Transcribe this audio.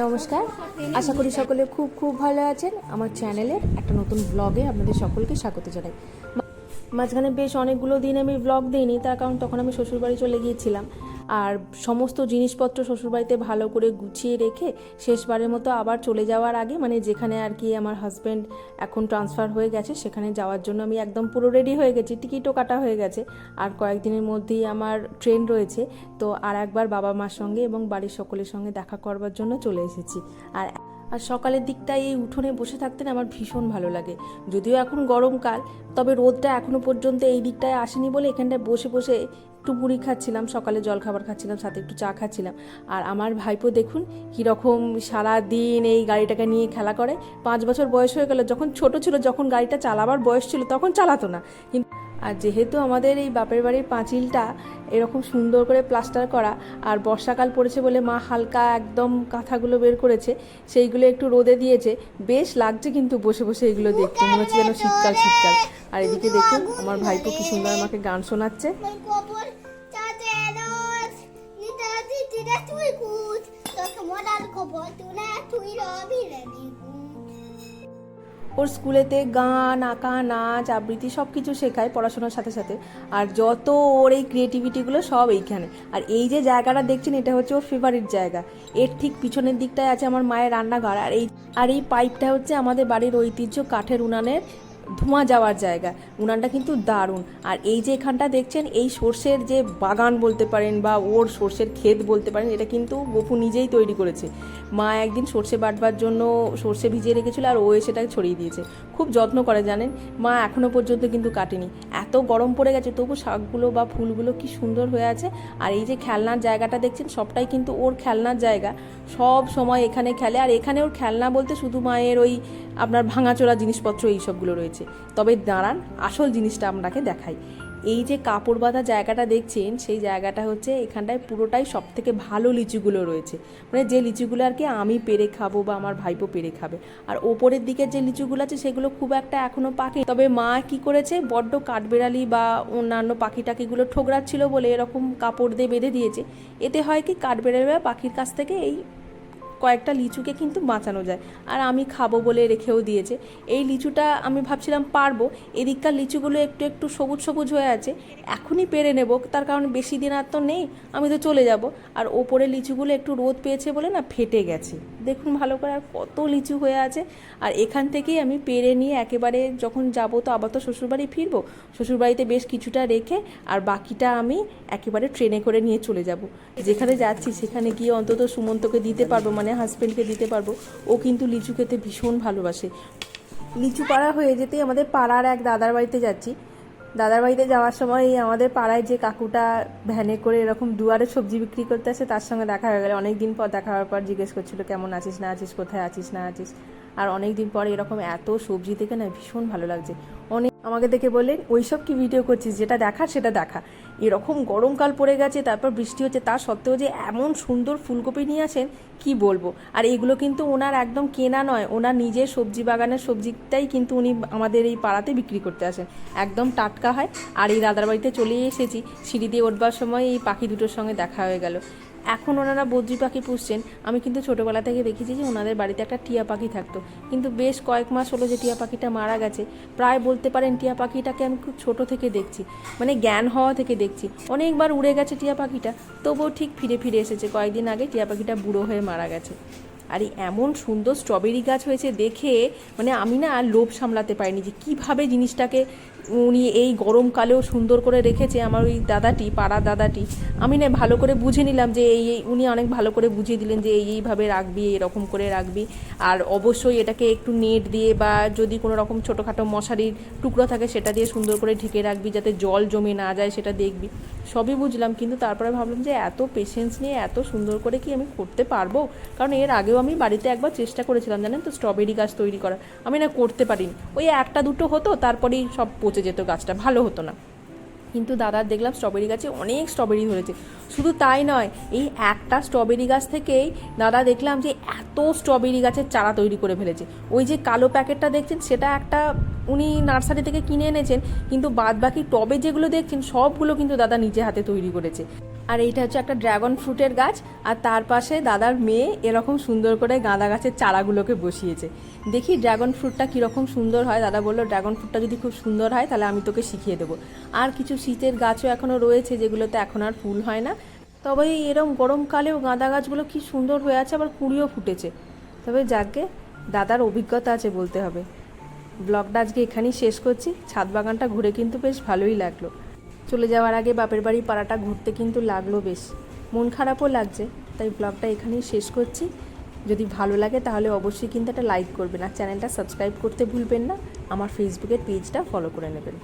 নমস্কার। আশা করি সকলে খুব খুব ভালো আছেন। আমার চ্যানেলের একটা নতুন ব্লগে আপনাদের সকলকে স্বাগত জানাই। মাঝখানে বেশ অনেকগুলো দিন আমি ব্লগ দিইনি, তার কারণ তখন আমি শ্বশুরবাড়ি চলে গিয়েছিলাম। আর সমস্ত জিনিসপত্র শ্বশুরবাড়িতে ভালো করে গুছিয়ে রেখে শেষবারের মতো আবার চলে যাওয়ার আগে মানে যেখানে আর কি আমার হাজব্যান্ড এখন ট্রান্সফার হয়ে গেছে, সেখানে যাওয়ার জন্য আমি একদম পুরো রেডি হয়ে গেছি টিকিটও কাটা হয়ে গেছে। আর কয়েকদিনের মধ্যেই আমার ট্রেন রয়েছে, তো আর একবার বাবা মার সঙ্গে এবং বাড়ির সকলের সঙ্গে দেখা করবার জন্য চলে এসেছি। আর আর সকালের দিকটায় এই উঠোনে বসে থাকতে না আমার ভীষণ ভালো লাগে। যদিও এখন গরমকাল, তবে রোদটা এখনও পর্যন্ত এই দিকটায় আসেনি বলে এখানটায় বসে বসে একটু মুড়ি খাচ্ছিলাম, সকালে জল খাবার খাচ্ছিলাম, সাথে একটু চা খাচ্ছিলাম। আর আমার ভাইপো দেখুন কীরকম সারা দিন এই গাড়িটাকে নিয়ে খেলা করে। পাঁচ বছর বয়স হয়ে গেল, যখন ছোট ছিল, যখন গাড়িটা চালাবার বয়স ছিল, তখন চালাতো না। কিন্তু আর যেহেতু আমাদের এই বাপের বাড়ির পাঁচিলটা এরকম সুন্দর করে প্লাস্টার করা আর বর্ষাকাল পড়েছে বলে মা হালকা একদম কাঁথাগুলো বের করেছে সেইগুলো একটু রোদে দিয়েছে বেশ লাগছে কিন্তু বসে বসে এগুলো দেখতে মনে হচ্ছে যেন শীতকাল শীতকাল। আর এদিকে দেখুন আমার ভাইপো কি সুন্দর আমাকে গান শোনাচ্ছে। Kopf Tateros, ওর স্কুলেতে গান, আঁকা, নাচ, আবৃত্তি সব কিছু শেখায় পড়াশোনার সাথে সাথে। আর যত ওর এই ক্রিয়েটিভিটিগুলো সব এইখানে। আর এই যে জায়গাটা দেখছেন, এটা হচ্ছে ওর ফেভারিট জায়গা। এর ঠিক পিছনের দিকটায় আছে আমার মায়ের রান্নাঘর। আর এই আর এই পাইপটা হচ্ছে আমাদের বাড়ির ঐতিহ্য কাঠের উনানের ধোঁয়া যাওয়ার জায়গা। উনানটা কিন্তু দারুণ। আর এই যে এখানটা দেখছেন, এই সর্ষের যে বাগান বলতে পারেন বা ওর সর্ষের ক্ষেত বলতে পারেন, এটা কিন্তু গপু নিজেই তৈরি করেছে। মা একদিন সর্ষে বাটবার জন্য সর্ষে ভিজিয়ে রেখেছিল আর ও সেটাকে ছড়িয়ে দিয়েছে। খুব যত্ন করে জানেন, মা এখনও পর্যন্ত কিন্তু কাটেনি। এত গরম পড়ে গেছে, তবু শাকগুলো বা ফুলগুলো কি সুন্দর হয়ে আছে। আর এই যে খেলনার জায়গাটা দেখছেন, সবটাই কিন্তু ওর খেলনার জায়গা। সব সময় এখানে খেলে, আর এখানে ওর খেলনা বলতে শুধু মায়ের ওই আপনার ভাঙাচোরা জিনিসপত্র এই সবগুলো রয়েছে। তবে দাঁড়ান, আসল জিনিসটা আপনাকে দেখাই। এই যে কাপড় বাঁধা জায়গাটা দেখছেন, সেই জায়গাটা হচ্ছে এখানটায় পুরোটাই সব থেকে ভালো লিচুগুলো রয়েছে। মানে যে লিচুগুলো আর কি আমি পেরে খাব বা আমার ভাইপো পেরে খাবে। আর ওপরের দিকে যে লিচুগুলো আছে, সেগুলো খুব একটা এখনও পাকে। তবে মা কি করেছে, বড্ড কাঠবেড়ালি বা অন্যান্য পাখি টাকিগুলো ঠোকরাচ্ছিল বলে এরকম কাপড় দিয়ে বেঁধে দিয়েছে। এতে হয় কি, কাঠবেড়ালি বা পাখির কাছ থেকে এই কয়েকটা লিচুকে কিন্তু বাঁচানো যায়। আর আমি খাব বলে রেখেও দিয়েছে। এই লিচুটা আমি ভাবছিলাম পারব। এদিককার লিচুগুলো একটু একটু সবুজ সবুজ হয়ে আছে। এখনই পেরে নেব। তার কারণ বেশি দিন আর তো নেই। আমি তো চলে যাব। আর ওপরে লিচুগুলো একটু রোদ পেয়েছে বলে না ফেটে গেছে। দেখুন ভালো করে আর কত লিচু হয়ে আছে। আর এখান থেকেই আমি পেরে নিয়ে একেবারে যখন যাব তো আবার তো শ্বশুরবাড়ি ফিরবো। শ্বশুরবাড়িতে বেশ কিছুটা রেখে আর বাকিটা আমি একেবারে ট্রেনে করে নিয়ে চলে যাব। যেখানে যাচ্ছি সেখানে গিয়ে অন্তত সুমন্তকে দিতে পারব। মানে হাজব্যান্ডকে দিতে পারব। ও কিন্তু লিচু খেতে ভীষণ ভালোবাসে। লিচু পাড়া হয়ে যেতেই আমাদের পাড়ার এক দাদার বাড়িতে যাচ্ছি। দাদার বাড়িতে যাওয়ার সময় এই আমাদের পাড়ায় যে কাকুটা ভ্যানে করে এরকম দুয়ারে সবজি বিক্রি করতে আসে, তার সঙ্গে দেখা হয়ে গেল। অনেক দিন পর দেখা হওয়ার পর জিজ্ঞেস করছিল, কেমন আছিস, না আছিস, কোথায় আছিস, না আছিস? আর অনেক দিন পরে এরকম এত সবজি থেকে না ভীষণ ভালো লাগছে। অনেক আমাকে দেখে বললেন, ওইসব কি ভিডিও করছিস? যেটা দেখা সেটা দেখা। এরকম গরমকাল পড়ে গেছে, তারপর বৃষ্টি হচ্ছে, তা সত্ত্বেও যে এমন সুন্দর ফুলকপি নিয়ে আসেন, কি বলব? আর এগুলো কিন্তু ওনার একদম কেনা নয়, ওনার নিজের সবজি বাগানের সবজিটাই কিন্তু উনি আমাদের এই পাড়াতে বিক্রি করতে আসেন। একদম টাটকা হয়। আর এই দাদার বাড়িতে চলে এসেছি, সিঁড়ি দিয়ে উঠবার সময় এই পাখি দুটোর সঙ্গে দেখা হয়ে গেল। এখন ওনারা বদ্রি পাখি পুষছেন। আমি কিন্তু ছোটোবেলা থেকে দেখেছি যে ওনাদের বাড়িতে একটা টিয়া পাখি থাকতো। কিন্তু বেশ কয়েক মাস হলো যে টিয়া পাখিটা মারা গেছে। প্রায় বলতে পারেন টিয়া পাখিটাকে আমি খুব ছোটো থেকে দেখছি। মানে জ্ঞান হওয়া থেকে দেখছি। অনেকবার উড়ে গেছে টিয়া পাখিটা। তবুও ঠিক ফিরে ফিরে এসেছে। কয়েকদিন আগে টিয়া পাখিটা বুড়ো হয়ে মারা গেছে। আর এমন সুন্দর স্ট্রবেরি গাছ হয়েছে দেখে মানে আমি না আর লোভ সামলাতে পারিনি যে কীভাবে জিনিসটাকে উনি এই গরমকালেও সুন্দর করে রেখেছে আমার ওই দাদাটি, পাড়া দাদাটি। আমি না ভালো করে বুঝে নিলাম যে এই উনি অনেক ভালো করে বুঝিয়ে দিলেন যে এই, এইভাবে রাখবি, এরকম করে রাখবি। আর অবশ্যই এটাকে একটু নেট দিয়ে বা যদি কোনো রকম ছোটোখাটো মশারির টুকরো থাকে সেটা দিয়ে সুন্দর করে ঢেকে রাখবি যাতে জল জমে না যায় সেটা দেখবি। সবই বুঝলাম, কিন্তু তারপরে ভাবলাম যে এত পেশেন্স নিয়ে এত সুন্দর করে কি আমি করতে পারব? কারণ এর আগেও আমি বাড়িতে একবার চেষ্টা করেছিলাম জানেন তো স্ট্রবেরি গাছ তৈরি করা আমি না করতে পারিনি। ওই একটা দুটো হতো, তারপরেই সব পচে যেত গাছটা ভালো হতো না। কিন্তু দাদার দেখলাম স্ট্রবেরি গাছে অনেক স্ট্রবেরি ধরেছে। শুধু তাই নয়, এই একটা স্ট্রবেরি গাছ থেকেই দাদা দেখলাম যে এত স্ট্রবেরি গাছের চারা তৈরি করে ফেলেছে। ওই যে কালো প্যাকেটটা দেখছেন, সেটা একটা উনি নার্সারি থেকে কিনে এনেছেন, কিন্তু বাদ বাকি টবে যেগুলো দেখছেন, সবগুলো কিন্তু দাদা নিজে হাতে তৈরি করেছে। আর এইটা হচ্ছে একটা ড্রাগন ফ্রুটের গাছ, আর তার পাশে দাদার মেয়ে এরকম সুন্দর করে গাঁদা গাছের চারাগুলোকে বসিয়েছে। দেখি ড্রাগন ফ্রুটটা কীরকম সুন্দর হয়। দাদা বলল, ড্রাগন ফ্রুটটা যদি খুব সুন্দর হয়, তাহলে আমি তোকে শিখিয়ে দেবো। আর কিছু শীতের গাছও এখনও রয়েছে, যেগুলোতে এখন আর ফুল হয় না। তবে এরম গরমকালেও গাঁদা গাছগুলো কি সুন্দর হয়ে আছে, আবার কুড়িও ফুটেছে। তবে যাকে দাদার অভিজ্ঞতা আছে বলতে হবে। ব্লগটা আজকে এখানেই শেষ করছি। ছাদ বাগানটা ঘুরে কিন্তু বেশ ভালোই লাগল। চলে যাওয়ার আগে বাপের বাড়ি পাড়াটা ঘুরতে কিন্তু লাগল বেশ। মন খারাপও লাগছে, তাই ব্লগটা এখানেই শেষ করছি। যদি ভালো লাগে তাহলে অবশ্যই কিন্তু একটা লাইক করবেন আর চ্যানেলটা সাবস্ক্রাইব করতে ভুলবেন না। আমার ফেসবুকের পেজটা ফলো করে নেবেন।